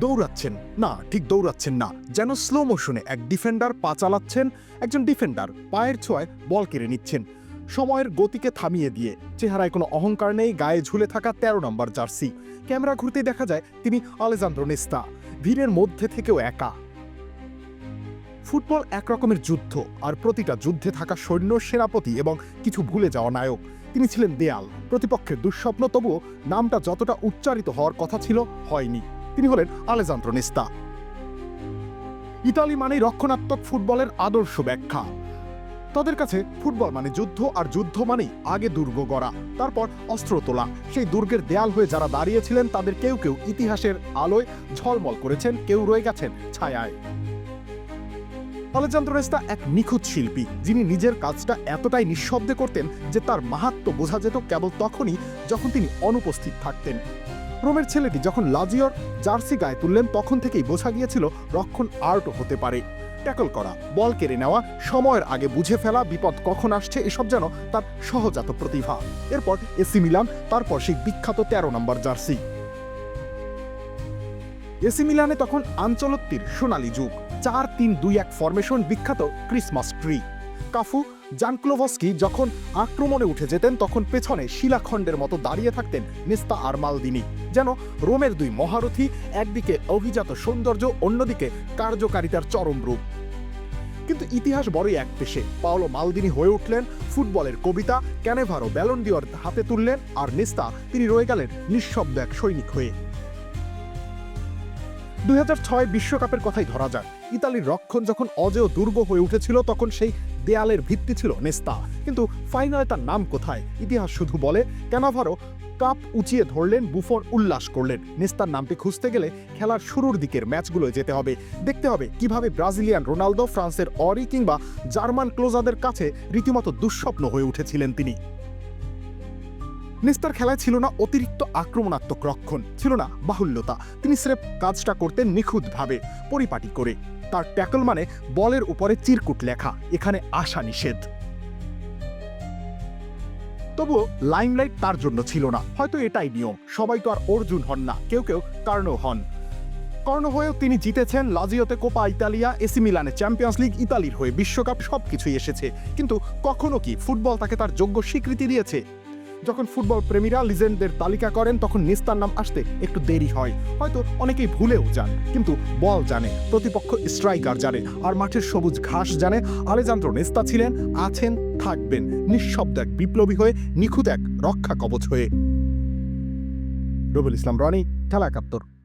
দৌড়াচ্ছেন। না, ঠিক দৌড়াচ্ছেন না। যেন স্লো মোশনে এক ডিফেন্ডার পা চালাচ্ছেন, একজন ডিফেন্ডার পায়ের ছোঁয়ায় বল কেড়ে নিচ্ছেন। সময়ের গতিকে থামিয়ে দিয়ে। চেহারায় কোনো অহংকার নেই, গায়ে ঝুলে থাকা তেরো নম্বর জার্সি। ক্যামেরা ঘুরতে দেখা যায়, তিনি আলেজান্দ্রো নেস্তা, ভিড়ের মধ্যে থেকেও একা। ফুটবল এক রকমের যুদ্ধ, আর প্রতিটা যুদ্ধে থাকা সৈন্য, সেনাপতি এবং কিছু ভুলে যাওয়া নায়ক। তিনি ছিলেন দেয়াল, প্রতিপক্ষের দুঃস্বপ্ন, তবুও নামটা যতটা উচ্চারিত হওয়ার কথা ছিল, হয়নি। তিনি হলেন আলেজান্দ্রো নেস্তা। ইতালি মানেই রক্ষণাত্মক ফুটবলের আদর্শ ব্যাখ্যা। তাদের কাছে ফুটবল মানে যুদ্ধ, আর যুদ্ধ মানেই আগে দুর্গ গড়া, তারপর অস্ত্র তোলা। সেই দুর্গের দেয়াল হয়ে যারা দাঁড়িয়েছিলেন, তাদের কেউ কেউ ইতিহাসের আলোয় ঝলমল করেছেন, কেউ রয়ে গেছেন ছায়ায়। আলেজান্দ্র রেস্তা এক নিখুঁত শিল্পী, যিনি নিজের কাজটা এতটাই নিঃশব্দে করতেন যে তার মাহাত্ম বোঝা যেত কেবল তখনই যখন তিনি অনুপস্থিত থাকতেন। রোমের ছেলেটি যখন লাজিওর জার্সি গায়ে তুললেন, তখন থেকেই বোঝা গিয়েছিল রক্ষণ আর্টও হতে পারে। ট্যাকল করা, বল কেড়ে নেওয়া, সময়ের আগে বুঝে ফেলা, বিপদ কখন আসছে, এসব যেন তার সহজাত প্রতিভা। এরপর এসি মিলান, তারপর সেই বিখ্যাত তেরো নম্বর জার্সি। এসি মিলানে তখন আঞ্চলত্তির সোনালী যুগ, চার তিন দুই এক ফরমেশন বিখ্যাত ক্রিসমাস ট্রি। কাফু জানক্লোভস্কি যখন আক্রমণে উঠে যেতেন, তখন পেছনে শিলাখণ্ডের মতো দাঁড়িয়ে থাকতেন নিস্তা আর মালদিনি যেন রোমের দুই মহারথী একদিকে অভিজাত সৌন্দর্য, অন্যদিকে কার্যকারিতার চরম রূপ। কিন্তু ইতিহাস বড়ই এক পেশে। পাওলো মালদিনি হয়ে উঠলেন, ফুটবলের কবিতা, ক্যানেভারো ব্যালন্ডিওর হাতে তুললেন, আর নিস্তা তিনি রয়ে গেলেন নিঃশব্দ এক সৈনিক হয়ে। দুই বিশ্বকাপের কথাই ধরা যাক। ইতালির রক্ষণ যখন অজেয় দুর্গ হয়ে উঠেছিল, তখন সেই দেয়ালের ভিত্তি ছিল নেস্তা। কিন্তু ফাইনালে তার নাম কোথায়? ইতিহাস শুধু বলে ক্যানাভারো কাপ উঁচিয়ে ধরলেন বুফন উল্লাস করলেন। নেস্তার নামটি খুঁজতে গেলে খেলার শুরুর দিকের ম্যাচগুলোয় যেতে হবে। দেখতে হবে কীভাবে ব্রাজিলিয়ান রোনালদো, ফ্রান্সের অরি কিংবা জার্মান ক্লোজাদের কাছে রীতিমতো দুঃস্বপ্ন হয়ে উঠেছিলেন তিনি। নেস্তার খেলায় ছিল না অতিরিক্ত আক্রমণাত্মক রক্ষণ, ছিল না বাহুল্যতা। তিনি স্রেফ কাজটা করতেন নিখুঁতভাবে, পরিপাটি করে। তার ট্যাকল মানে বলের উপরে চিরকুট লেখা, এখানে আশা নিষেধ। তবুও লাইমলাইট তার জন্য ছিল না, হয়তো এটাই নিয়ম, সবাই তো আর অর্জুন হন না, কেউ কেউ কার্ণ হন। কর্ণ হয়েও তিনি জিতেছেন, লাজিওতে কোপা ইতালিয়া, এসি মিলানে চ্যাম্পিয়ন্স লিগ, ইতালির হয়ে বিশ্বকাপ সবকিছুই এসেছে, কিন্তু কখনো কি ফুটবল তাকে তার যোগ্য স্বীকৃতি দিয়েছে? যখন ফুটবল প্রেমীরা লিজেন্ডদের তালিকা করেন, তখন নিস্তার নাম আসতে একটু দেরি হয়। হয়তো অনেকেই ভুলেও যান, কিন্তু বল জানে, প্রতিপক্ষ স্ট্রাইকার জানে, আর মাঠের সবুজ ঘাস জানে। আলেজান্দ্র নেস্তা ছিলেন, আছেন, থাকবেন, নিঃশব্দ এক বিপ্লবী হয়ে, নিখুঁত এক রক্ষা কবচ হয়ে। রবিল ইসলাম, রনি খেলা একাত্তর।